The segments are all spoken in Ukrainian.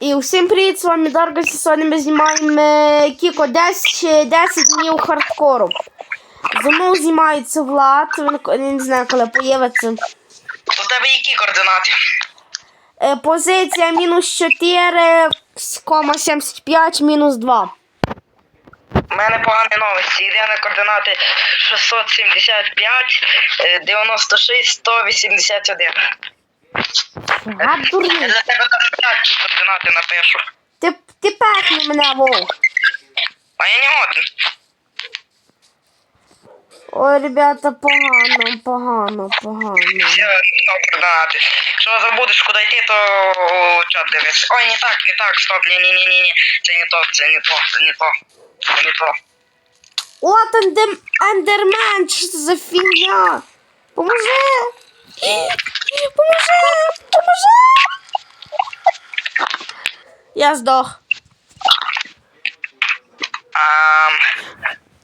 І усім привіт, з вами Дарго. Сьогодні ми знімаємо е, Кіко 10, 10 днів хардкору. За мною знімається Влад, він не знаю, коли появиться. У тебе які координати? Е, Позиція мінус 4,75, мінус 2. У мене погані новості. Йде на координати 675, е, 96, 181. Я дурний. для тебе там координати напишу. Ти, ти пехни мене, вовк. А я не годен. Ой, ребята, погано, погано, погано. Все ну, координати. Якщо забудеш куди йти, то о, чат дивись. Ой, не так, не так, стоп, ні, ні, ні, ні, ні. Це не то, це не то, це не то. Це не то. От ендермен, що це за фігня? Поможи! Поможи! Поможи! Я здох.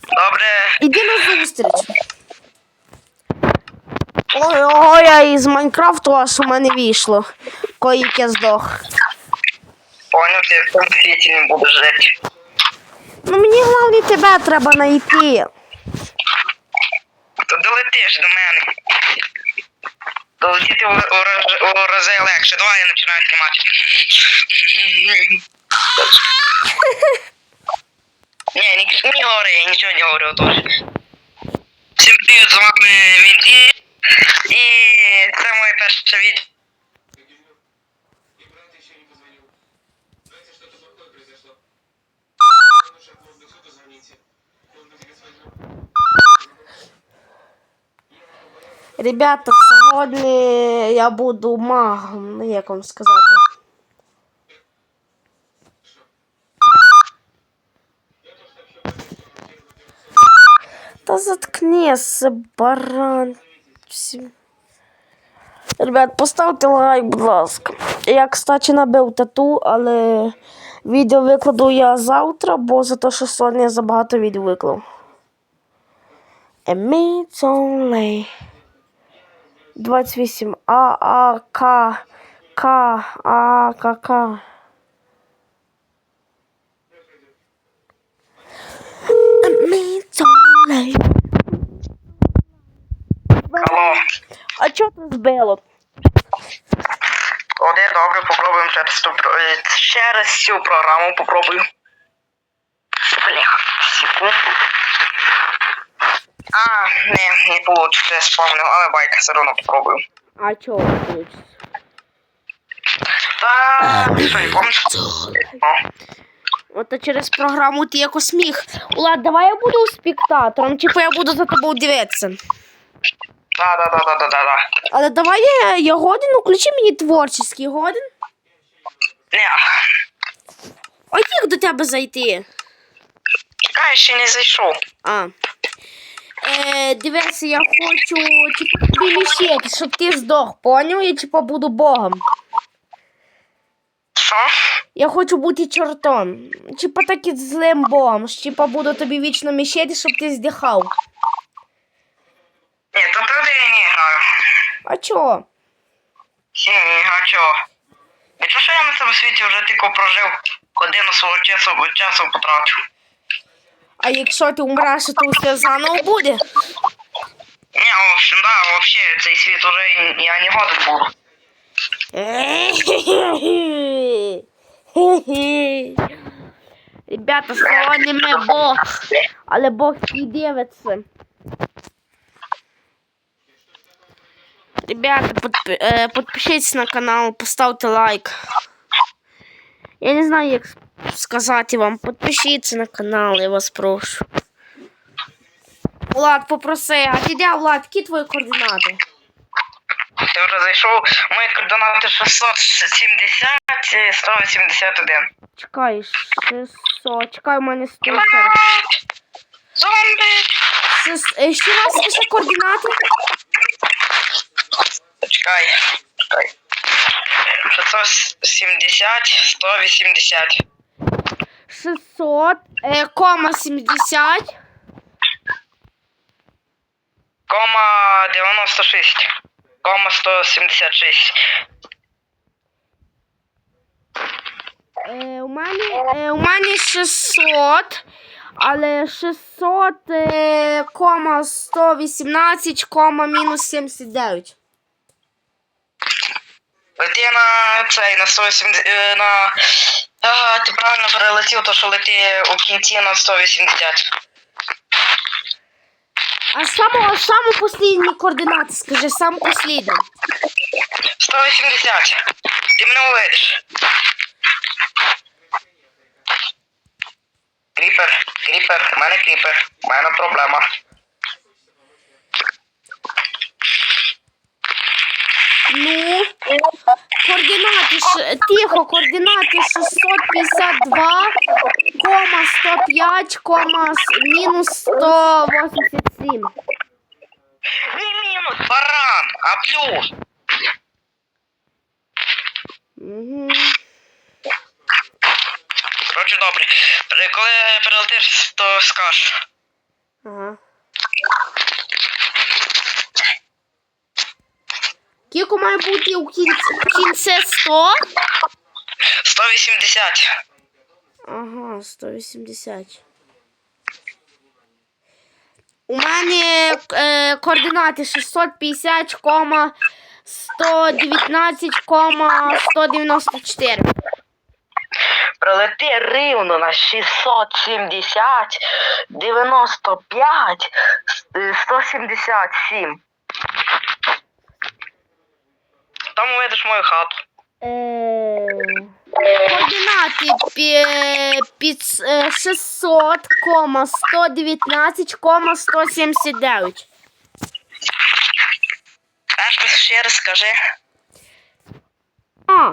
Добре. Іди на зустріч. Ой, ой, я із Майнкрафту аж у мене вийшло. Коїк я здох. Поняв, ти в цьому світі не будеш жити. Ну мені головне тебе треба знайти. То долетиш до мене. Долетіти у, у, раз- у рази легше. Давай я починаю знімати. Ні, ні, не говори, я нічого не говорю тоже. Всім привіт, з вами Мінді. І це моє перше відео. Ребята, сьогодні я буду магом, ну, як вам сказати. Та заткнися, баран. Ребят, поставте лайк, будь ласка. Я, кстати, набив тату, але відео викладу я завтра, бо за те, що сьогодні я забагато відео виклав. And it's only 28 А, А, К, К, А, К, К. А чого ти збило? Оде, добре, попробуємо через ту через цю програму попробую. Бляха, секунду. Не, не получится, я вспомнил, але байка все одно попробую. А чого не вийде? Та, що, не? От через програму ти якось міг. Влад, давай я буду спектатором, типу я буду за тобою дивитися. да, да, да, да, да, да, да. Але давай я, я годен, ну включи мені творчий годен. Не, А як до тебе зайти? чекай, ще не зайшов. А. Е, дивися, я хочу, типу, тобі мішити, щоб ти здох, поняв? Я типу буду богом. Що? Я хочу бути чортом. Типа так і злим богом. Типа буду тобі вічно мішити, щоб ти здихав. Ні, то туди я не граю. А чого? Ні, ні, а чого? І що я на цьому світі вже тільки прожив годину свого часу, часу потратив. А якщо ти умреш, то все заново буде. Ні, в общем, да, вообще цей світ уже і- я не годен буду. Ребята, сьогодні ми Бог, але Бог і дивиться. Ребята, подпи- е, підпишіться на канал, поставте лайк. Я не знаю, як сказати вам. Підпишіться на канал, я вас прошу. Влад, попроси, а де, Влад, які твої координати? Ти вже зайшов. Мої координати 670 і 181. Чекай, 600, чекай, у мене 140. Зомбі! Е, Ще раз скажи координати. Чекай, чекай. 670, 180. 600, е, кома 70, Кома 96. Кома 176. Е, у, мене, е, у мене 600, але 600, е, кома 118, кома мінус 79. Лети на цей, на 180, е, на... А, ти правильно перелетів, то що лети у кінці на 180. А саму, саму последні координати, скажи, саму последню. 180. Ти мене увидиш. Кріпер, кріпер, у мене кріпер. У мене проблема. Ну, координати, ш- тихо, координати 652, кома 105, кома мінус 187. Не мінус, баран, а плюс. Угу. Коротше, добре. Коли перелетиш, то скаж. Ага. Кілько має бути у кінці, в кінці 100? 180. Ага, 180. У мене е, координати 650, кома 119, кома 194. Прилети рівно на 670, 95, е, 177. Там увидиш мою хату. Е, координати пі- під е, 600, кома 119, кома 179. Теж ще раз скажи. А,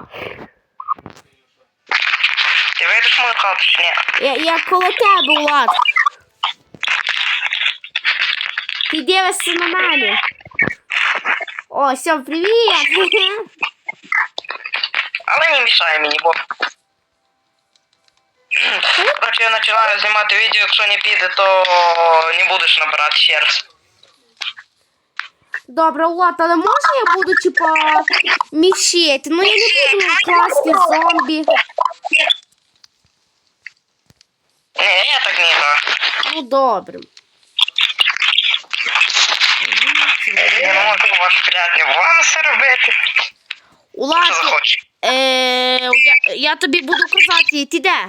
Ти вийдеш мою хату чи ні? я, я коло тебе, Влад. Ти дивишся на мене. О, все, привіт. Але не мішай мені, бо. Коротше, я починаю знімати відео, якщо не піде, то не будеш набирати ще раз. Добре, Влад, але може я буду, типа, мішити? Ну я не буду класти зомбі. Ні, я так не граю. Ну добре. Я не можу ваш приятні ванси робити. Влад, Що захочеш. е, я, я тобі буду казати, ти де?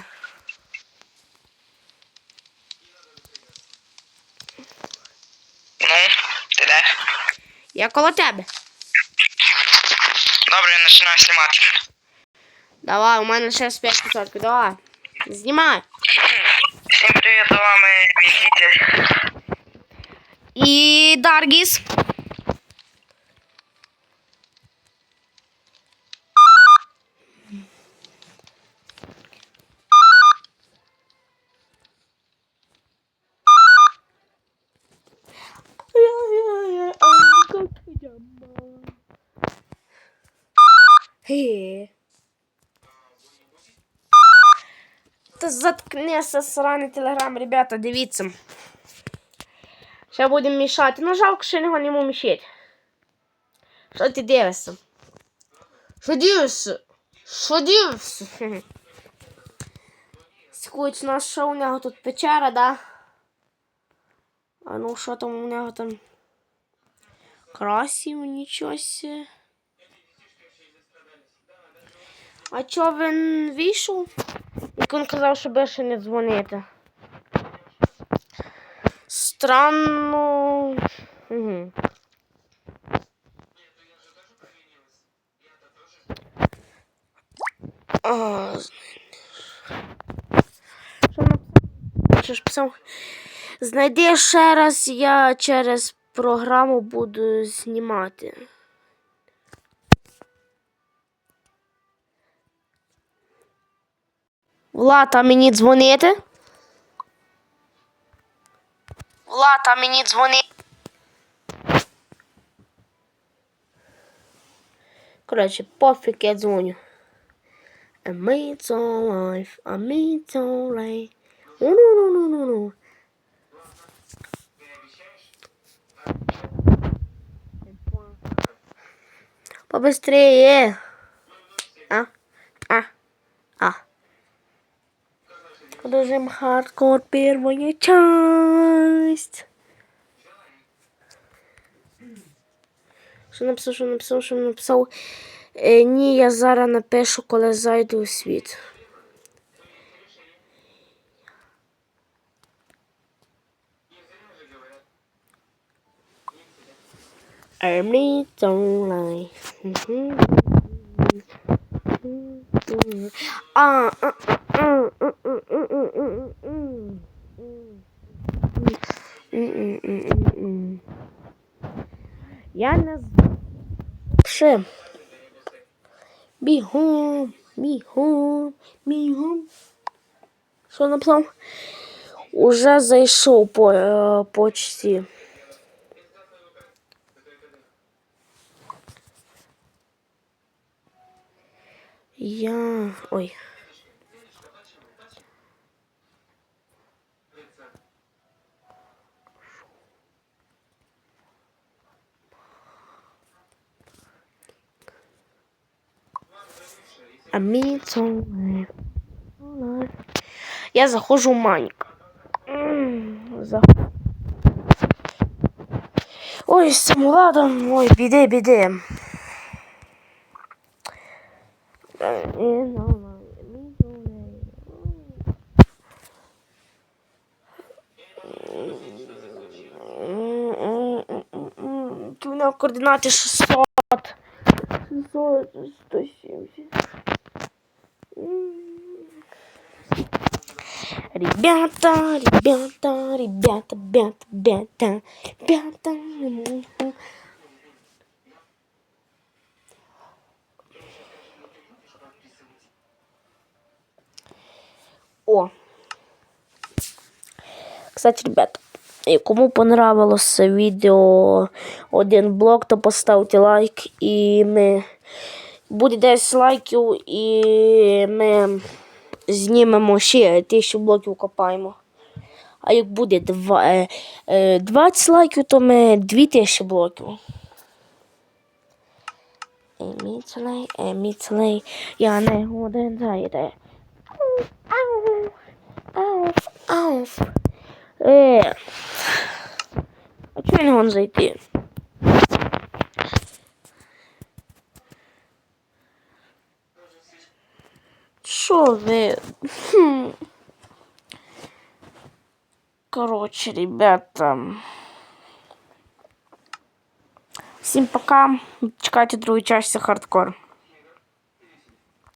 Ну, ти де? Я коло тебе. Добре, я починаю знімати. Давай, у мене ще 5%. Давай. Знімай. Всім привіт, з вами Вікітель. І Даргіс. Хе. Та заткнися сраний телеграм, ребята, дивіться. Ще будемо мішати. Ну, жалко, що його не можу мішати. Що ти дивишся? Що дивишся? Що дивишся? Скучно, що у нього тут печера, да? А ну, що там у нього там? Красиво, нічого себе. А чо він вийшов? Як він казав, що більше не дзвонити. Странно. Угу. А, що написав? Ж писав? Знайди ще раз, я через програму буду знімати. Влад, а мені дзвонити? Влад, а мені дзвонити? Коротше, пофіг, я дзвоню. Mate's all life, mate's all right. Ну, ну, ну, ну, ну. Побыстрее. А, а, а, Режим хардкор, первая часть. Що написав, що написав, що написав. Е, ні, я зараз напишу, коли зайду у світ. Lie. Мгм. А, а, а, Я не. Ще. Бігом, бігом, бігом. Що написав? Уже зайшов по е, почті. Я. Ой. А мені це не- Я заходжу в Маньк. Ой, з цим ладом, ой, біди, біди. Тут на координати 600. 600, 170. Ребята, ребята, ребята, ребята, ребята, ребята. О. Кстати, ребята, і кому понравилось відео один блок, то поставте лайк і ми буде 10 лайків і ми знімемо ще тисячу блоків копаємо. А як буде два- е, е, 20 лайків, то ми 2000 блоків. Еміцелей, еміцелей, я не годен зайде. Ау, ау, ау. Е. А чого не можу зайти? Що ви? Хм. Короче, ребята. Всім пока. Чекайте другу часть хардкор.